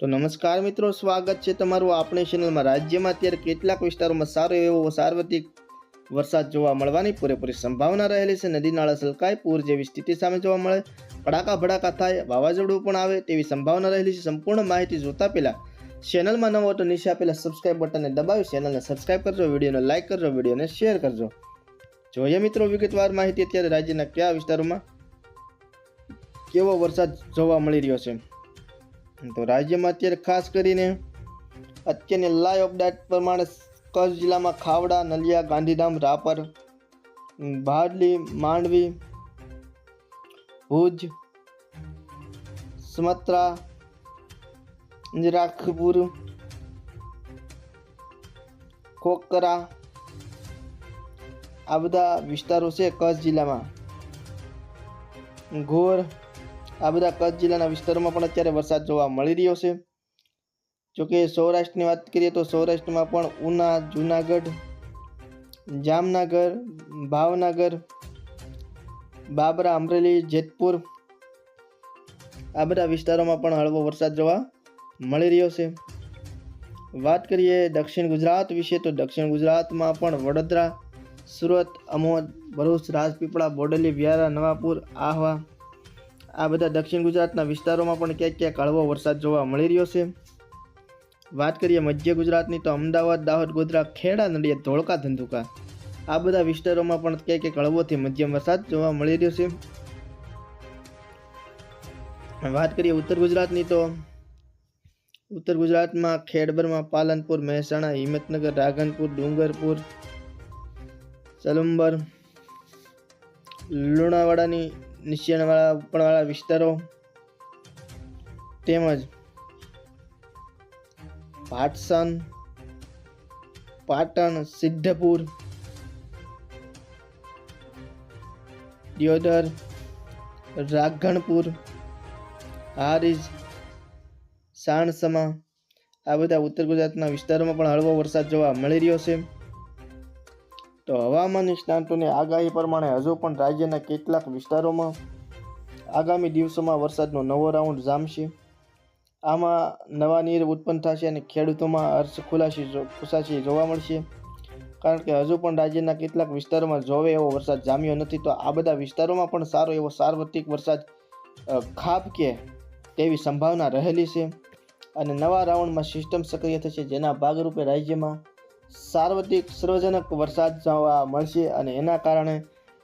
તો નમસ્કાર મિત્રો, સ્વાગત છે તમારું આપણી ચેનલમાં રાજ્યમાં અત્યારે કેટલાક વિસ્તારોમાં સારો એવો સાર્વત્રિક વરસાદ જોવા મળવાની પૂરેપૂરી સંભાવના રહેલી છે. નદી, નાળા સલકાય પૂર જેવી સ્થિતિ સામે જોવા મળે. કડાકા ભડાકા થાય, વાવાઝોડું પણ આવે તેવી સંભાવના રહેલી છે. સંપૂર્ણ માહિતી જોતા પહેલાં ચેનલમાં નવો તો નીચે આપેલા સબસ્ક્રાઇબ બટનને દબાવી ચેનલને સબસ્ક્રાઇબ કરજો, વિડીયોને લાઇક કરજો, વિડીયોને શેર કરજો. જોઈએ મિત્રો, વિગતવાર માહિતી અત્યારે રાજ્યના કયા વિસ્તારોમાં કેવો વરસાદ જોવા મળી રહ્યો છે. તો રાજ્યમાં અત્યારે ખાસ કરીને અત્યારની લાઈવ અપડેટ પ્રમાણે કચ્છ જિલ્લામાં ખાવડા, નલિયા, ગાંધીધામ, રાપર ભાડલી, માંડવી, ભુજ, સુમત્રા રાખપુર ખોકરા આ બધા વિસ્તારો છે કચ્છ જિલ્લામાં. ઘોર આ બધા કચ્છ જિલ્લાના વિસ્તારોમાં પણ અત્યારે વરસાદ જોવા મળી રહ્યો છે. જોકે સૌરાષ્ટ્રની વાત કરીએ તો સૌરાષ્ટ્રમાં પણ ઉના, જુનાગઢ, જામનગર, ભાવનગર, બાબરા, અમરેલી, જેતપુર આ બધા વિસ્તારોમાં પણ હળવો વરસાદ જોવા મળી રહ્યો છે. વાત કરીએ દક્ષિણ ગુજરાત વિશે તો દક્ષિણ ગુજરાતમાં પણ વડોદરા, સુરત, અમોદ, ભરૂચ, રાજપીપળા, બોડેલી, વ્યારા, નવાપુર, આહવા આ બધા દક્ષિણ ગુજરાતના વિસ્તારોમાં પણ ક્યાંક ક્યાંક હળવો વરસાદ જોવા મળી રહ્યો છે. વાત કરીએ મધ્ય ગુજરાતની તો અમદાવાદ, દાહોદ, ગોધરા, ખેડા, નડિયાદ, ધોળકા, ધંધુકા આ બધા વિસ્તારોમાં પણ ક્યાંક ક્યાંક હળવોથી મધ્યમ વરસાદ જોવા મળી રહ્યો છે. વાત કરીએ ઉત્તર ગુજરાતની તો ઉત્તર ગુજરાતમાં ખેડબરમાં પાલનપુર, મહેસાણા, હિંમતનગર, રાધનપુર, ડુંગરપુર સલુંબર લુણાવાડાની નીચાણવાળા ઉપરવાળા વિસ્તારો તેમજ પાટસન, પાટણ, સિદ્ધપુર, દિયોદર રાઘણપુર હારીજ, સાણસમા આ બધા ઉત્તર ગુજરાતના વિસ્તારોમાં પણ હળવો વરસાદ જોવા મળી રહ્યો છે. તો હવામાન નિષ્ણાંતોની આગાહી પ્રમાણે હજુ પણ રાજ્યના કેટલાક વિસ્તારોમાં આગામી દિવસોમાં વરસાદનો નવો રાઉન્ડ જામશે. આમાં નવા નીર ઉત્પન્ન થશે અને ખેડૂતોમાં હર્ષ ખુલાસી ખુશાશી જોવા મળશે. કારણ કે હજુ પણ રાજ્યના કેટલાક વિસ્તારોમાં જોવે એવો વરસાદ જામ્યો નથી, તો આ બધા વિસ્તારોમાં પણ સારો એવો સાર્વત્રિક વરસાદ ખાબકે તેવી સંભાવના રહેલી છે. અને નવા રાઉન્ડમાં સિસ્ટમ સક્રિય થશે, જેના ભાગરૂપે રાજ્યમાં સાર્વત્રિક સર્વજનક વરસાદ જોવા મળશે અને એના કારણે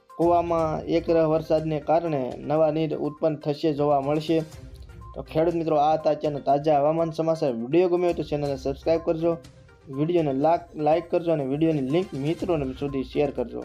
કૂવામાં એકરહ વરસાદને કારણે નવા નીર ઉત્પન્ન થશે જોવા મળશે. તો ખેડૂત મિત્રો, આ હતા અત્યારના તાજા હવામાન સમાચાર. વીડિયો ગમ્યો તો ચેનલને સબસ્ક્રાઈબ કરજો. વિડીયોને લાક લાઈક કરજો અને વિડીયોની લિંક મિત્રોને સુધી શેર કરજો.